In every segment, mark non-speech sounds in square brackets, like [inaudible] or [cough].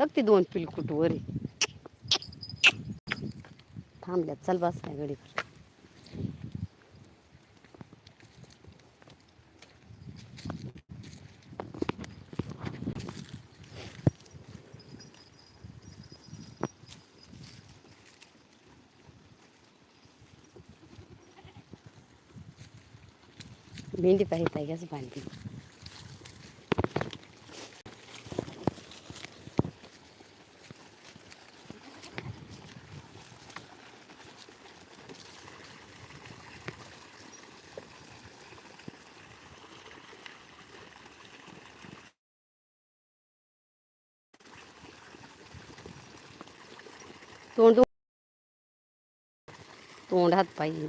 तर ती दोन पिलकुट वर आहे. थांबल्यात चल बस काय गडी भेंडी पाहिजे ताई कसं तोंड तोंड हात पाहिजे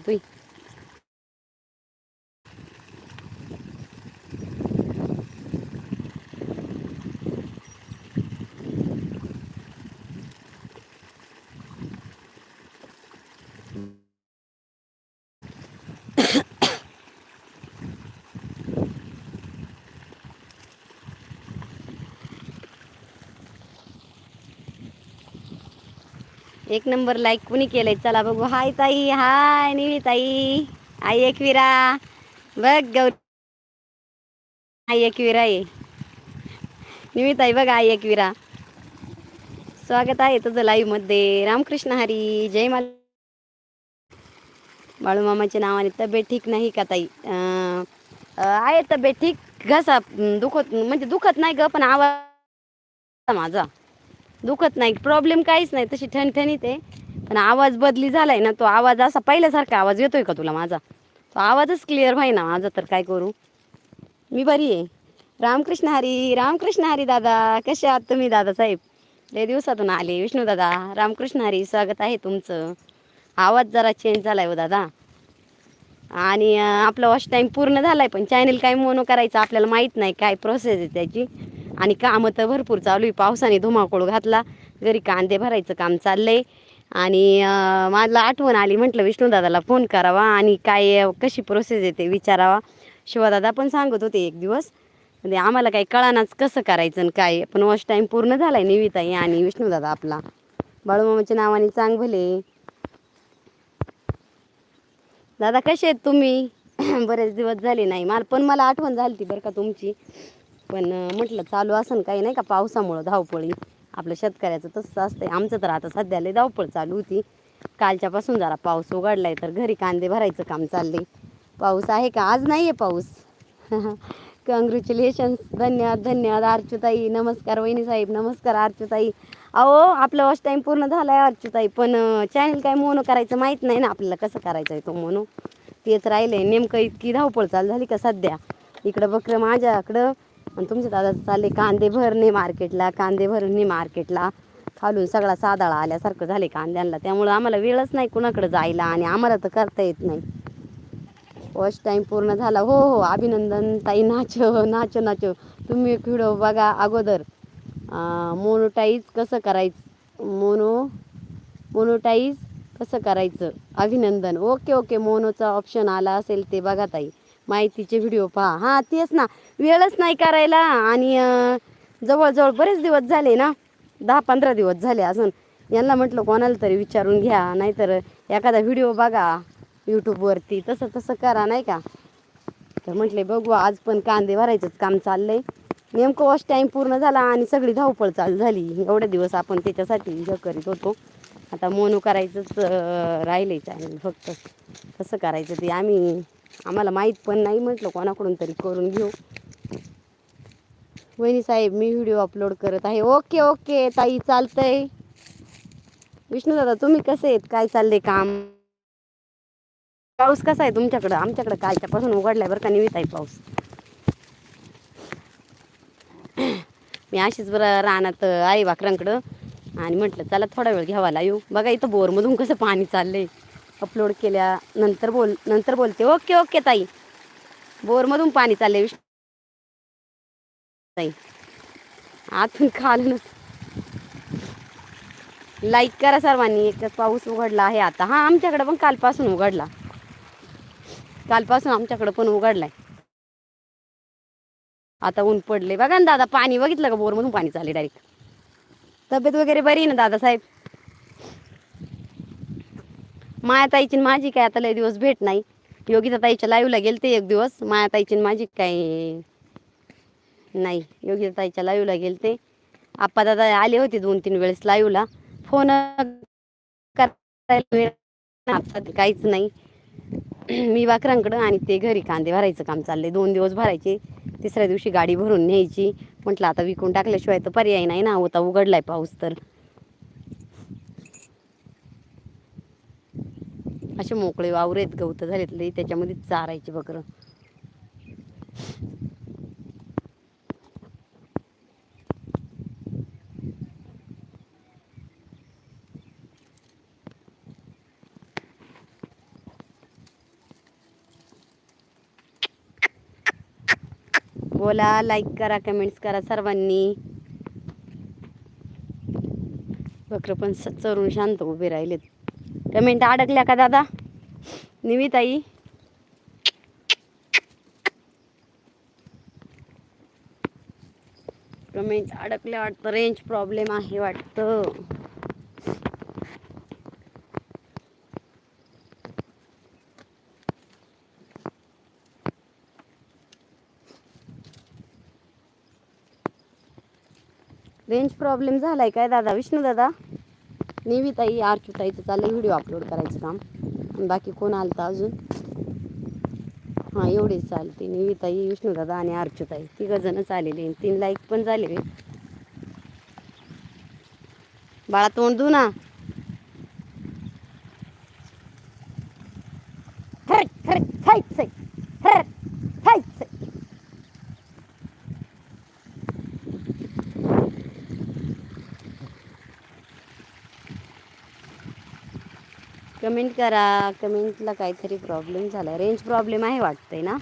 एक नंबर लाईक कुणी केलंय? चला बघू. हाय ताई. हाय निवी ताई. आई एकविरा. बघ गौरी. आई एकविरा ये. निवी ताई बघ आई एकविरा. स्वागत आहे तुझं लाईव्हमध्ये. रामकृष्ण हरी. जय माल बाळूमामाच्या नावाने तब्येत ठीक नाही का ताई? आहे तब्येत ठीक. घसा दुखत म्हणजे दुखत नाही ग पण आवाज माझा. दुखत नाही प्रॉब्लेम काहीच नाही. तशी ठणठणीत आहे. पण आवाज बदली झालाय ना तो आवाज असा पहिल्यासारखा आवाज येतोय का तुला माझा? तो आवाजच क्लिअर व्हाय ना माझा तर काय करू? मी बरी आहे. रामकृष्ण हरी रामकृष्ण हरी दादा. कसे आहात तुम्ही दादा साहेब? लय दिवसातून आले. विष्णू दादा रामकृष्ण हरी स्वागत आहे तुमचं. आवाज जरा चेंज झालाय हो दादा. आणि आपला वॉश टाईम पूर्ण झालाय पण चॅनल काय मोनो करायचं आपल्याला माहीत नाही काय प्रोसेस आहे त्याची. आणि कामं तर भरपूर चालू आहे. पावसाने धुमाकूळ घातला. घरी कांदे भरायचं काम चाललंय. आणि मला आठवण आली म्हटलं विष्णूदादाला फोन करावा आणि काय कशी प्रोसेस आहे ते विचारावा. शिवदादा पण सांगत होते एक दिवस म्हणजे आम्हाला काही कळानाच कसं करायचं आणि काय. पण वॉश टाईम पूर्ण झालाय निविताई आणि विष्णूदादा आपला. बाळूमामाच्या नावाने चांग भले दादा कसे आहेत तुम्ही? [clears throat] बरेच दिवस झाले नाही. मला पण मला आठवण झाली ती बरं का तुमची. पण म्हटलं चालू असन काही नाही का पावसामुळं धावपळी. आपलं शेतकऱ्याचं तसंच असतंय. आमचं तर आता सध्या लय धावपळ चालू होती. कालच्यापासून जरा पाऊस उघडलाय तर घरी कांदे भरायचं काम चालले पाऊस आहे का? आज नाही आहे पाऊस. [laughs] कॉंग्रॅच्युलेशन्स धन्यवाद धन्यवाद अर्चुताई नमस्कार वहिनी साहेब. नमस्कार अर्चुताई अहो आपलं वॉच टाईम पूर्ण झाला आहे अर्चुताई पण चॅनल काय मोनो करायचं माहीत नाही ना आपल्याला कसं करायचं आहे तो मोनो. तेच राहिलं आहे नेमकं इतकी धावपळ चालू झाली का सध्या? इकडं बकरं माझ्याकडं. आणि तुमचे दादा चालले कांदे भरणे मार्केटला कांदे भरणे मार्केटला. खालून सगळा सादाळा आल्यासारखं झाले कांद्यांना. त्यामुळं आम्हाला वेळच नाही कुणाकडे जायला आणि आम्हाला तर करता येत नाही. फर्स्ट टाईम पूर्ण झाला. हो हो अभिनंदन ताई. नाचो नाचो नाचो. तुम्ही एक व्हिडिओ बघा अगोदर. मोनोटाईज कसं करायचं? मोनो मोनोटाईज कसं करायचं? अभिनंदन. ओके ओके मोनोचा ऑप्शन आला असेल ते बघा ताई. माहितीचे व्हिडिओ पहा. हां तेच ना. वेळच नाही करायला. आणि जवळजवळ बरेच दिवस झाले ना दहा पंधरा दिवस झाले अजून. यांना म्हटलं कोणाला तरी विचारून घ्या. नाहीतर एखादा व्हिडिओ बघा यूट्यूबवरती तसं तसं करा नाही का? तर म्हटले बघू आज पण कांदे भरायचंच काम चाललंय. नेमकं वॉश टाईम पूर्ण झाला आणि सगळी धावपळ चालू झाली. एवढे दिवस आपण त्याच्यासाठी हे करीत होतो. आता मोनू करायचंच राहिले फक्त. कसं करायचं ते आम्ही आम्हाला माहीत पण नाही म्हटलं कोणाकडून तरी करून घेऊ. वहिनी साहेब मी व्हिडिओ अपलोड करत आहे. ओके ओके ताई चालतंय. विष्णू दादा तुम्ही कसे आहेत? काय चाललंय काम? पाऊस कसा आहे तुमच्याकडं? आमच्याकडं कालच्यापासून उघडलाय बरं का निवित आहे पाऊस. मी अशीच बरं रानात आहे वाकरांकडं आणि म्हटलं चला थोडा वेळ घ्यावा येऊ बघा इथं बोरमधून कसं पाणी चाललंय. अपलोड केल्या नंतर बोल नंतर बोलते. ओके ओके ताई. बोरमधून पाणी चाललंय विष्णू ताई. आतून खालूनच. लाईक करा सर्वांनी एक पाऊस उघडला आहे आता. हा आमच्याकडे पण कालपासून उघडला. कालपासून आमच्याकडे पण उघडलाय. आता ऊन पडले बघा ना दादा पाणी बघितलं का? बोरमधून पाणी चालले डायरेक्ट तब्येत वगैरे बरी आहे ना दादासाहेब माया ताईची माझी काय आता लय दिवस भेट नाही. योगिता ताईच्या लाईव्हला गेलते एक दिवस. माया ताईची माझी काय नाही. योगिता ताईच्या लाईव्हला गेलते. आप्पा दादा आले होते दोन तीन वेळेस लाईव्हला फोन आता काहीच नाही. [clears throat] मी वाकरांकडं आणि ते घरी कांदे भरायचं काम चाललंय. दोन दिवस भरायचे. तिसऱ्या दिवशी गाडी भरून न्यायची. म्हटलं आता विकून टाकल्याशिवाय तर पर्याय नाही ना. होता उघडलाय पाऊस तर. असे मोकळे वावरेत आहेत गवत झालेत लई त्याच्यामध्ये चारायचे बकरं. बोला लाईक करा कमेंट्स करा सर्वांनी. बकरं पण चरून शांत उभे राहिलेत. कमेंट अडकल्या का दादा? निविताई. कमेंट अडकल्या वाटतं रेंज प्रॉब्लेम आहे वाटतं. रेंज प्रॉब्लेम झालाय काय दादा? विष्णू दादा? निविताई आरचूताईचं आहे व्हिडिओ अपलोड करायचं काम. आणि बाकी कोण आलता अजून? हां एवढेच चालते. निविताई विष्णूदादा आणि आरचूताई तिघंजणच आलेले तीन लाईक पण झाले बाळा तोंड धू ना. खरं हरक, खायचंय. कमेंट करा. कमेंटला काहीतरी प्रॉब्लेम झाला. रेंज प्रॉब्लेम आहे वाटतंय ना?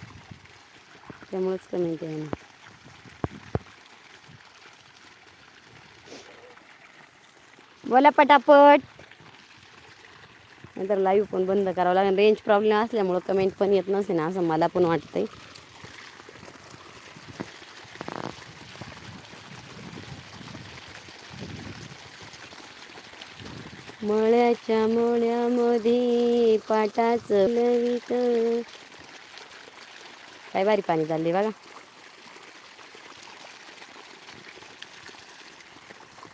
त्यामुळेच कमेंट आहे ना बोला पटापट. नंतर लाईव्ह पण बंद करावं लागेल. रेंज प्रॉब्लेम असल्यामुळं कमेंट पण येत नसे ना असं मला पण वाटतंय. मळ्याच्या मोळ्यामध्ये पाटाचं लवित काय बारी पाणी चालले बघा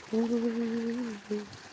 Mm-hmm.